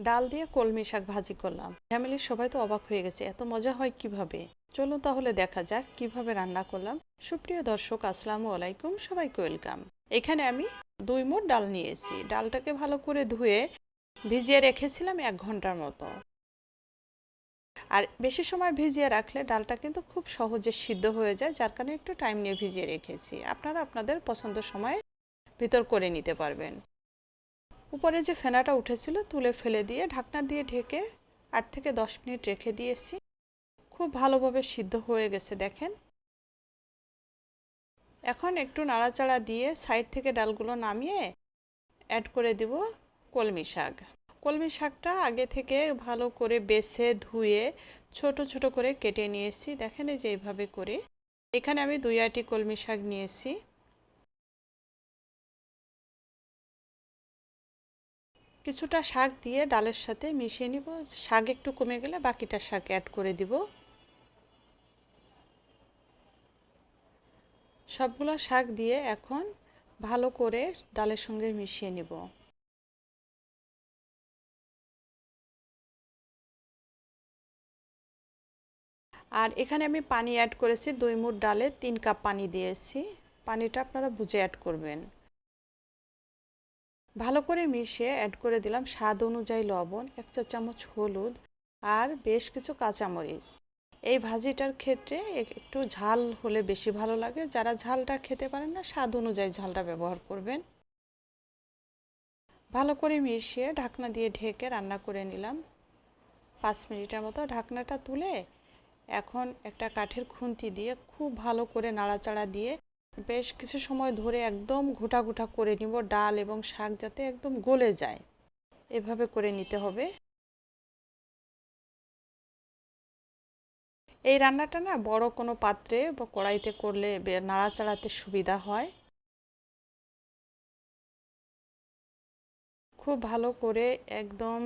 ডাল দিয়ে কলমি শাক ভাজি করলাম। ফ্যামিলির সবাই তো অবাক হয়ে গেছে, এত মজা হয় কীভাবে? চলুন তাহলে দেখা যাক কীভাবে রান্না করলাম। সুপ্রিয় দর্শক, আসসালামু আলাইকুম, সবাইকে ওয়েলকাম। এখানে আমি দুই মোট ডাল নিয়েছি। ডালটাকে ভালো করে ধুয়ে ভিজিয়ে রেখেছিলাম এক ঘণ্টার মতো। আর বেশি সময় ভিজিয়ে রাখলে ডালটা কিন্তু খুব সহজে সিদ্ধ হয়ে যায়, যার কারণে একটু টাইম নিয়ে ভিজিয়ে রেখেছি। আপনারা আপনাদের পছন্দ সময় ভিতর করে নিতে পারবেন। উপরে যে ফেনাটা উঠেছিল তুলে ফেলে দিয়ে ঢাকনা দিয়ে ঢেকে আট থেকে দশ মিনিট রেখে দিয়েছি। খুব ভালোভাবে সিদ্ধ হয়ে গেছে, দেখেন। এখন একটু নাড়াচাড়া দিয়ে সাইড থেকে ডালগুলো নামিয়ে অ্যাড করে দিব কলমি শাক। কলমি শাকটা আগে থেকে ভালো করে বেছে ধুয়ে ছোট ছোট করে কেটে নিয়েছি, দেখেন এই যে এইভাবে করে। এখানে আমি দুই আটি কলমি শাক নিয়েছি। কিছুটা শাক দিয়ে ডালের সাথে মিশিয়ে নিব। শাক একটু কমে গেলে বাকিটা শাক অ্যাড করে দিব। সবগুলো শাক দিয়ে এখন ভালো করে ডালের সঙ্গে মিশিয়ে নিব। আর এখানে আমি পানি অ্যাড করেছি। দুই মুঠ ডালে তিন কাপ পানি দিয়েছি। পানিটা আপনারা বুঝে অ্যাড করবেন। ভালো করে মিশিয়ে অ্যাড করে দিলাম স্বাদ অনুযায়ী লবণ, এক চা চামচ হলুদ আর বেশ কিছু কাঁচামরিচ। এই ভাজিটার ক্ষেত্রে একটু ঝাল হলে বেশি ভালো লাগে। যারা ঝালটা খেতে পারেন না, স্বাদ অনুযায়ী ঝালটা ব্যবহার করবেন। ভালো করে মিশিয়ে ঢাকনা দিয়ে ঢেকে রান্না করে নিলাম। পাঁচ মিনিটের মতো ঢাকনাটা তুলে এখন একটা কাঠের খুন্তি দিয়ে খুব ভালো করে নাড়াচাড়া দিয়ে বেশ কিছু সময় ধরে একদম ঘুটা ঘুটা করে নিব ডাল এবং শাক যাতে একদম গলে যায়। এভাবে করে নিতে হবে। এই রান্নাটা না বড় কোনো পাত্রে বা কড়াইতে করলে নাড়াচাড়াতে সুবিধা হয়। খুব ভালো করে একদম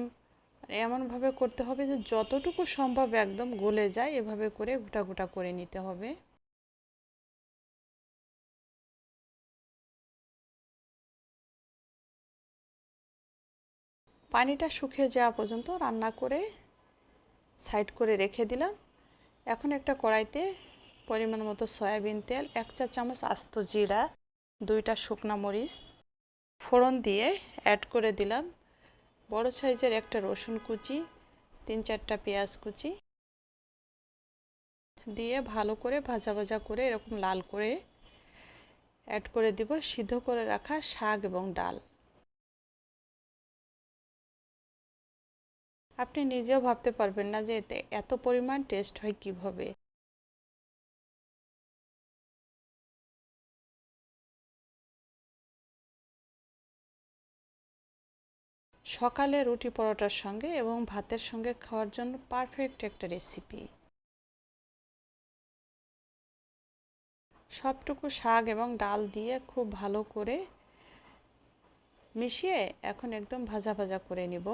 এমনভাবে করতে হবে যে যতটুকু সম্ভব একদম গলে যায়। এভাবে করে গোটা গোটা করে নিতে হবে। পানিটা শুকিয়ে যাওয়া পর্যন্ত রান্না করে সাইড করে রেখে দিলাম। এখন একটা কড়াইতে পরিমাণ মতো সয়াবিন তেল, এক চা চামচ আস্ত জিরা, দুইটা শুকনো মরিচ, ফোড়ন দিয়ে অ্যাড করে দিলাম। বড় সাইজের একটা রসুন কুচি, তিন চারটা পেঁয়াজ কুচি দিয়ে ভালো করে ভাজা ভাজা করে এরকম লাল করে অ্যাড করে দিব। সিদ্ধ করে রাখা শাক এবং ডাল। আপনি নিজেও ভাবতে পারবেন না যে এতে এত পরিমাণ টেস্ট হয় কীভাবে। সকালে রুটি পরোটার সঙ্গে এবং ভাতের সঙ্গে খাওয়ার জন্য পারফেক্ট একটা রেসিপি সবটুকু শাক এবং ডাল দিয়ে খুব ভালো করে মিশিয়ে এখন একদম ভাজা ভাজা করে নিব।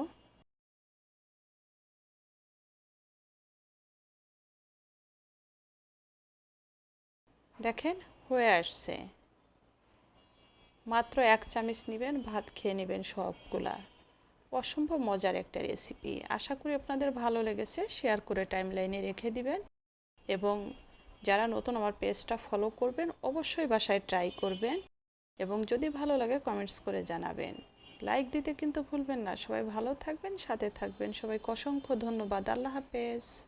দেখেন, হয়ে আসছে। মাত্র এক চামচ নেবেন, ভাত খেয়ে নেবেন সবগুলা। অসম্ভব মজার একটা রেসিপি আশা করি আপনাদের ভালো লেগেছে শেয়ার করে টাইম লাইনে রেখে দিবেন। এবং যারা নতুন আমার পেজটা ফলো করবেন, অবশ্যই বাসায় ট্রাই করবেন। এবং যদি ভালো লাগে কমেন্টস করে জানাবেন। লাইক দিতে কিন্তু ভুলবেন না। সবাই ভালো থাকবেন, সাথে থাকবেন। সবাইকে অসংখ্য ধন্যবাদ। আল্লাহ হাফেজ।